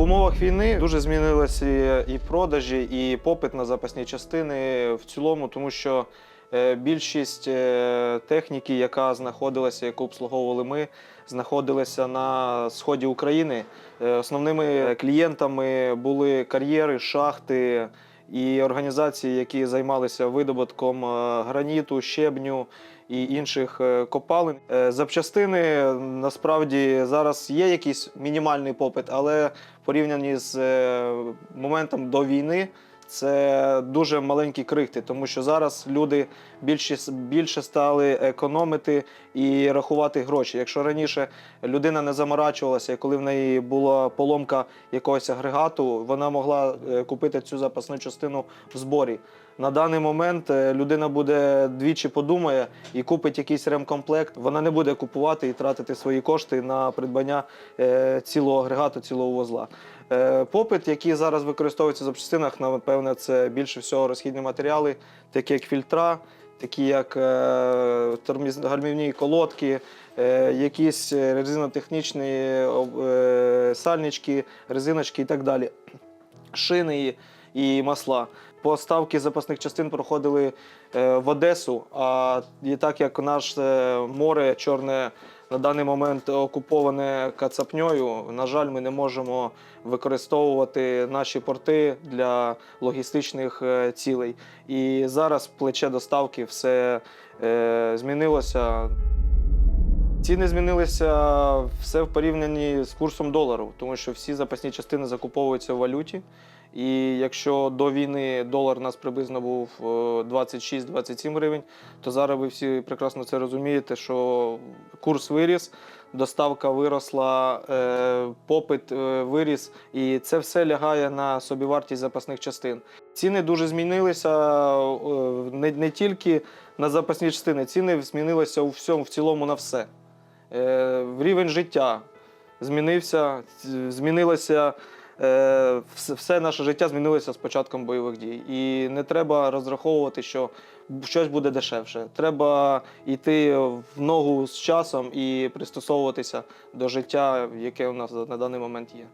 В умовах війни дуже змінилися і продажі, і попит на запасні частини в цілому, тому що е, більшість е, техніки, яка знаходилася, яку обслуговували ми, знаходилася на сході України. Е, Основними клієнтами були кар'єри, шахти і організації, які займалися видобутком е, граніту, щебню і інших е, копалин. Е, Запчастини насправді зараз є якийсь мінімальний попит, але порівняні з моментом до війни. Це дуже маленькі крихти, тому що зараз люди більше, більше стали економити і рахувати гроші. Якщо раніше людина не заморачувалася, коли в неї була поломка якогось агрегату, вона могла е, купити цю запасну частину в зборі. На даний момент е, людина буде двічі подумає і купить якийсь ремкомплект. Вона не буде купувати і тратити свої кошти на придбання е, цілого агрегату, цілого вузла. Е, Попит, який зараз використовується в запчастинах, напевне, це більше всього розхідні матеріали, такі як фільтра, такі як е, гальмівні колодки, е, якісь резинотехнічні сальнички, резиночки і так далі. Шини і, масла. Поставки запасних частин проходили в Одесу. А і так як наше море чорне на даний момент окуповане кацапньою, на жаль, ми не можемо використовувати наші порти для логістичних е, цілей. І зараз плече доставки все е, змінилося. Ціни змінилися все в порівнянні з курсом долару, тому що всі запасні частини закуповуються в валюті. І якщо до війни долар у нас приблизно був е, 26-27 гривень, то зараз ви всі прекрасно це розумієте, що курс виріс, доставка виросла, е, попит е, виріс, і це все лягає на собівартість запасних частин. Ціни дуже змінилися е, не, не тільки на запасні частини, ціни змінилися у всьому в цілому на все. Е, рівень життя змінився, е, вс- Все наше життя змінилося з початком бойових дій. І не треба розраховувати, що щось буде дешевше. Треба йти в ногу з часом і пристосовуватися до життя, яке у нас на даний момент є.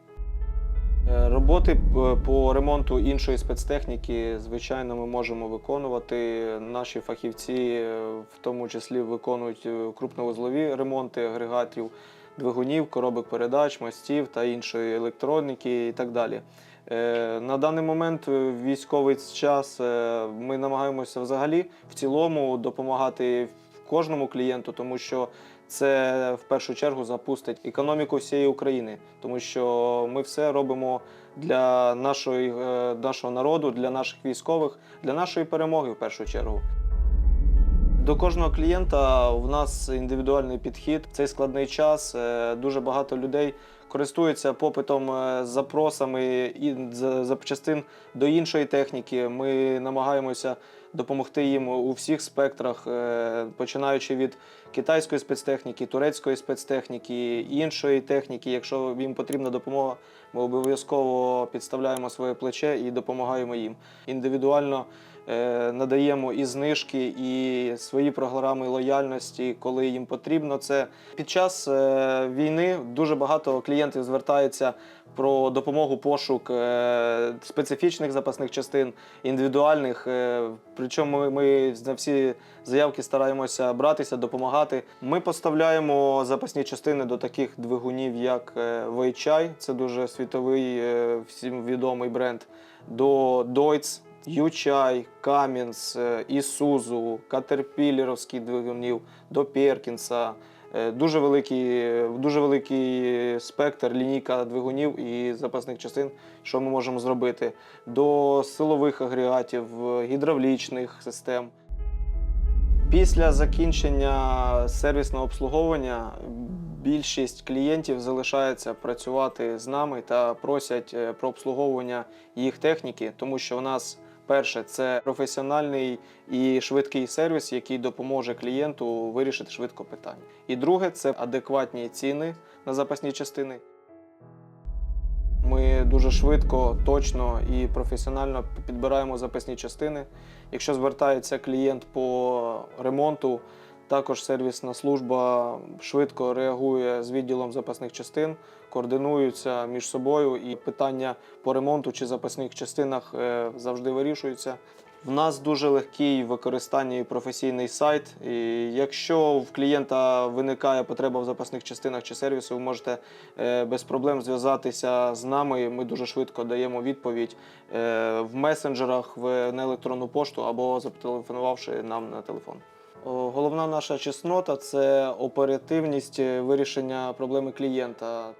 Е, Роботи по ремонту іншої спецтехніки, звичайно, ми можемо виконувати. Наші фахівці, е, в тому числі, виконують е, крупновузлові ремонти агрегатів, двигунів, коробок передач, мостів та іншої електроніки і так далі. Е, На даний момент е, військовий час е, ми намагаємося взагалі в цілому допомагати кожному клієнту, тому що це в першу чергу запустить економіку всієї України, тому що ми все робимо для нашої, нашого народу, для наших військових, для нашої перемоги в першу чергу. До кожного клієнта в нас індивідуальний підхід. В цей складний час е, дуже багато людей користуються попитом, е, запросами і запчастин до іншої техніки. Ми намагаємося допомогти їм у всіх спектрах, е, починаючи від китайської спецтехніки, турецької спецтехніки, іншої техніки. Якщо їм потрібна допомога, ми обов'язково підставляємо своє плече і допомагаємо їм. Індивідуально надаємо і знижки, і свої програми лояльності, коли їм потрібно це. Під час е, війни дуже багато клієнтів звертається про допомогу пошук е, специфічних запасних частин, індивідуальних. е, Причому ми, на всі заявки стараємося братися, допомагати. Ми поставляємо запасні частини до таких двигунів, як е, Weichai, це дуже світовий, е, всім відомий бренд, до Deutz, Ючай, Камінс, Ісузу, Катерпілеровських двигунів, до Перкінса. Е, Дуже великий, дуже великий спектр, лінійка двигунів і запасних частин, що ми можемо зробити, до силових агрегатів, е, гідравлічних систем. Після закінчення сервісного обслуговування більшість клієнтів залишається працювати з нами та просять е, про обслуговування їх техніки, тому що у нас перше це професіональний і швидкий сервіс, який допоможе клієнту вирішити швидко питання. І друге це адекватні ціни на запасні частини. Ми дуже швидко, точно і професіонально підбираємо запасні частини. Якщо звертається клієнт по ремонту, Також сервісна служба швидко реагує з відділом запасних частин, координуються між собою, і питання по ремонту чи запасних частинах е, завжди вирішуються. В нас дуже легкий в використанні професійний сайт. І якщо в клієнта виникає потреба в запасних частинах чи сервісу, ви можете е, без проблем зв'язатися з нами. Ми дуже швидко даємо відповідь е, в месенджерах, в на електронну пошту або зателефонувавши нам на телефон. Головна наша чеснота це оперативність е, вирішення проблеми клієнта.